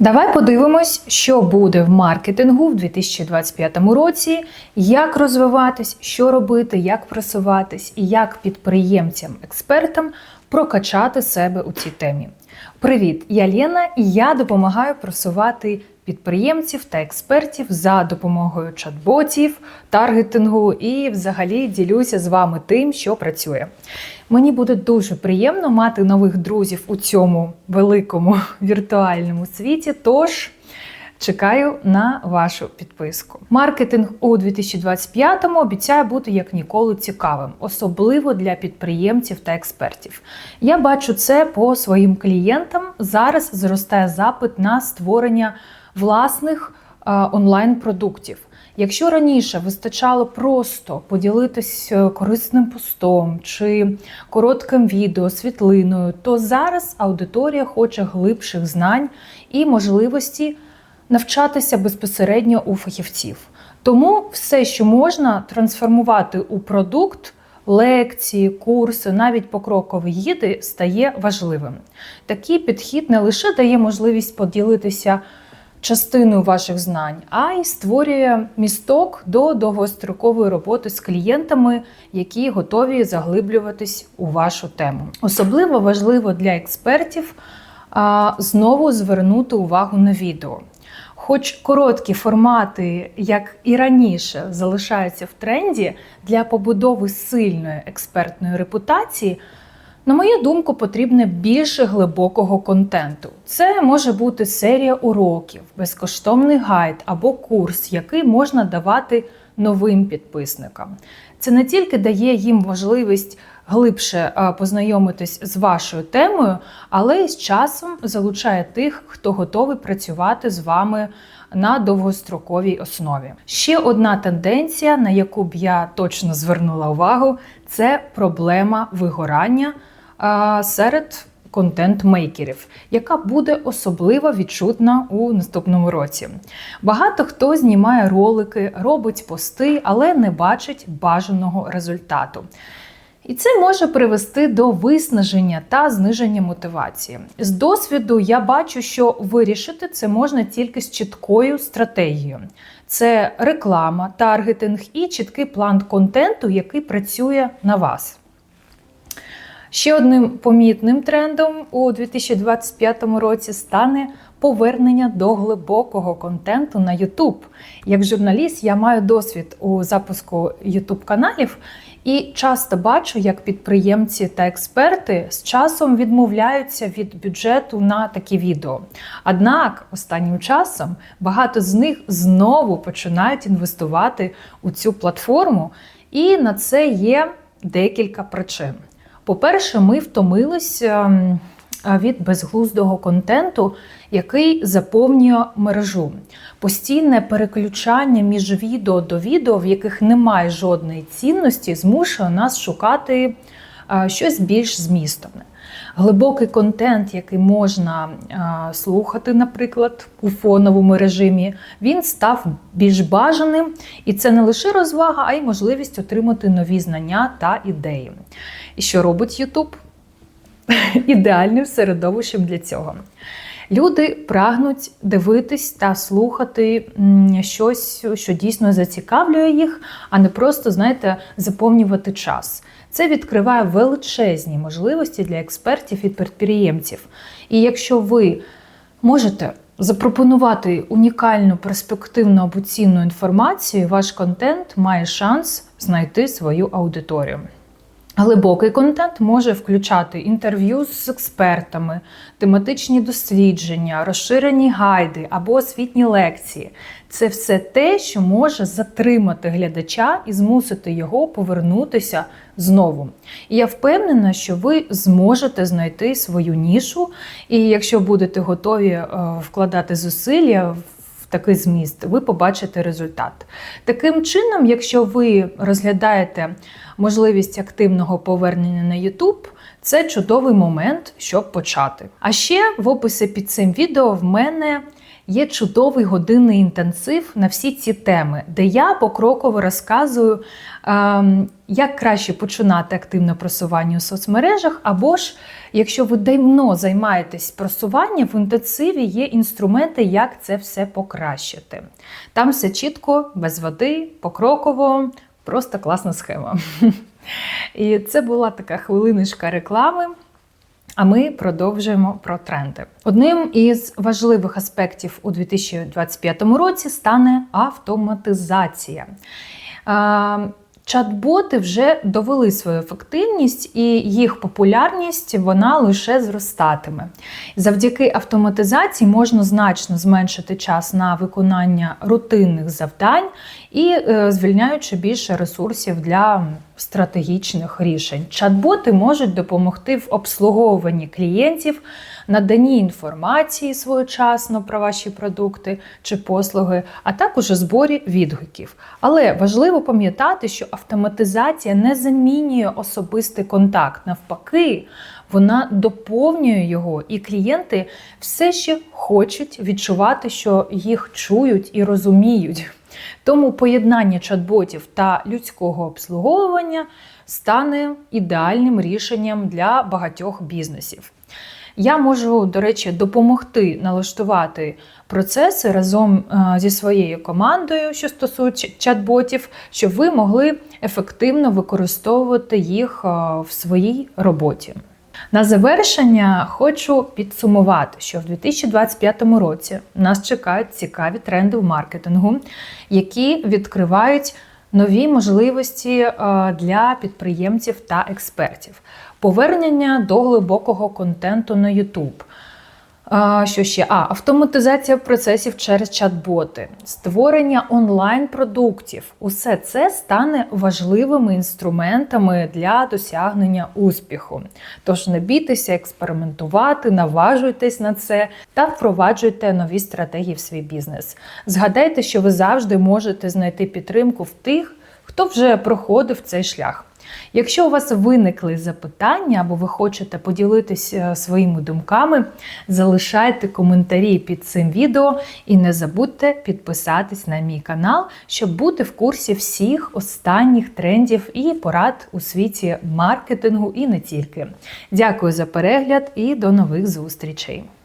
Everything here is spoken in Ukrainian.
Давай подивимось, що буде в маркетингу в 2025 році, як розвиватись, що робити, як просуватись і як підприємцям-експертам прокачати себе у цій темі. Привіт, я Лена, і я допомагаю просувати підприємців та експертів за допомогою чат-ботів, таргетингу і взагалі ділюся з вами тим, що працює. Мені буде дуже приємно мати нових друзів у цьому великому віртуальному світі. Тож чекаю на вашу підписку. Маркетинг у 2025-му обіцяє бути як ніколи цікавим, особливо для підприємців та експертів. Я бачу це по своїм клієнтам. Зараз зростає запит на створення власних е, онлайн-продуктів. Якщо раніше вистачало просто поділитись е, корисним постом чи коротким відео, світлиною, то зараз аудиторія хоче глибших знань і можливості навчатися безпосередньо у фахівців. Тому все, що можна трансформувати у продукт. Лекції, курси, навіть покрокові гіди стає важливим. Такий підхід не лише дає можливість поділитися частиною ваших знань, а й створює місток до довгострокової роботи з клієнтами, які готові заглиблюватись у вашу тему. Особливо важливо для експертів а, знову звернути увагу на відео. Хоч короткі формати, як і раніше, залишаються в тренді для побудови сильної експертної репутації. На мою думку, потрібне більше глибокого контенту. Це може бути серія уроків, безкоштовний гайд або курс, який можна давати новим підписникам. Це не тільки дає їм можливість глибше познайомитись з вашою темою, але й з часом залучає тих, хто готовий працювати з вами на довгостроковій основі. Ще одна тенденція, на яку б я точно звернула увагу, це проблема вигорання серед контент-мейкерів, яка буде особливо відчутна у наступному році. Багато хто знімає ролики, робить пости, але не бачить бажаного результату. І це може привести до виснаження та зниження мотивації. З досвіду я бачу, що вирішити це можна тільки з чіткою стратегією. Це реклама, таргетинг і чіткий план контенту, який працює на вас. Ще одним помітним трендом у 2025 році стане повернення до глибокого контенту на YouTube. Як журналіст, я маю досвід у запуску YouTube каналів і часто бачу, як підприємці та експерти з часом відмовляються від бюджету на такі відео. Однак останнім часом багато з них знову починають інвестувати у цю платформу, і на це є декілька причин. По-перше, ми втомилися від безглуздого контенту, який заповнює мережу. Постійне переключання між відео до відео, в яких немає жодної цінності, змушує нас шукати щось більш змістовне. Глибокий контент, який можна слухати, наприклад, у фоновому режимі, він став більш бажаним, і це не лише розвага, а й можливість отримати нові знання та ідеї. І що робить YouTube? Ідеальним середовищем для цього. Люди прагнуть дивитись та слухати щось, що дійсно зацікавлює їх, а не просто, знаєте, заповнювати час. Це відкриває величезні можливості для експертів і підприємців. І якщо ви можете запропонувати унікальну перспективну або цінну інформацію, ваш контент має шанс знайти свою аудиторію. Глибокий контент може включати інтерв'ю з експертами, тематичні дослідження, розширені гайди або освітні лекції. Це все те, що може затримати глядача і змусити його повернутися знову. І я впевнена, що ви зможете знайти свою нішу, і якщо будете готові е, вкладати зусилля в такий зміст, ви побачите результат. Таким чином, якщо ви розглядаєте можливість активного повернення на YouTube, це чудовий момент, щоб почати. А ще в описі під цим відео в мене є чудовий годинний інтенсив на всі ці теми, де я покроково розказую, ем, як краще починати активне просування у соцмережах, або ж, якщо ви давно займаєтесь просуванням, в інтенсиві є інструменти, як це все покращити. Там все чітко, без води, покроково, просто класна схема. І це була така хвилиночка реклами. А ми продовжуємо про тренди. Одним із важливих аспектів у 2025 році стане автоматизація. Чат-боти вже довели свою ефективність і їх популярність вона лише зростатиме. Завдяки автоматизації можна значно зменшити час на виконання рутинних завдань і е, звільняючи більше ресурсів для стратегічних рішень. Чат-боти можуть допомогти в обслуговуванні клієнтів, наданні інформації своєчасно про ваші продукти чи послуги, а також у зборі відгуків. Але важливо пам'ятати, що автоматизація не замінює особистий контакт. Навпаки, вона доповнює його, і клієнти все ще хочуть відчувати, що їх чують і розуміють. Тому поєднання чат-ботів та людського обслуговування стане ідеальним рішенням для багатьох бізнесів. Я можу, до речі, допомогти налаштувати процеси разом е, зі своєю командою, що стосується чат-ботів, щоб ви могли ефективно використовувати їх е, в своїй роботі. На завершення хочу підсумувати, що в 2025 році нас чекають цікаві тренди в маркетингу, які відкривають нові можливості е, для підприємців та експертів, повернення до глибокого контенту на YouTube. Що ще? А, автоматизація процесів через чат-боти, створення онлайн-продуктів. Усе це стане важливими інструментами для досягнення успіху. Тож не бійтеся експериментувати, наважуйтесь на це та впроваджуйте нові стратегії в свій бізнес. Згадайте, що ви завжди можете знайти підтримку в тих, хто вже проходив цей шлях. Якщо у вас виникли запитання або ви хочете поділитися своїми думками, залишайте коментарі під цим відео і не забудьте підписатись на мій канал, щоб бути в курсі всіх останніх трендів і порад у світі маркетингу і не тільки. Дякую за перегляд і до нових зустрічей!